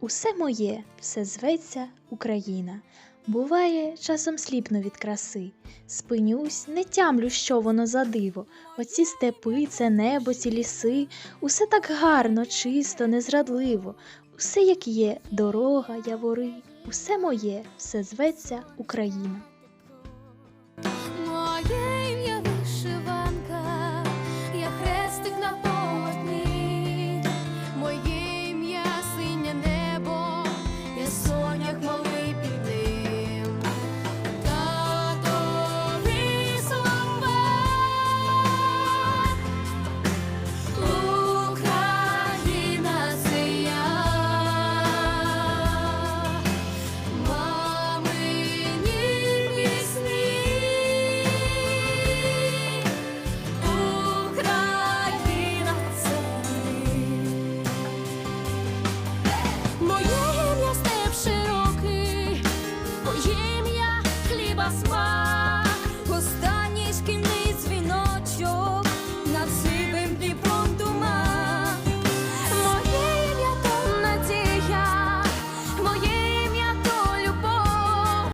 Усе моє, все зветься Україна. Буває, часом сліпну від краси. Спинюсь, не тямлю, що воно за диво. Оці степи, це небо, ці ліси, усе так гарно, чисто, незрадливо. Усе як є, дорога, явори, усе моє, все зветься Україна. басма, останній шкільний дзвіночок на всю.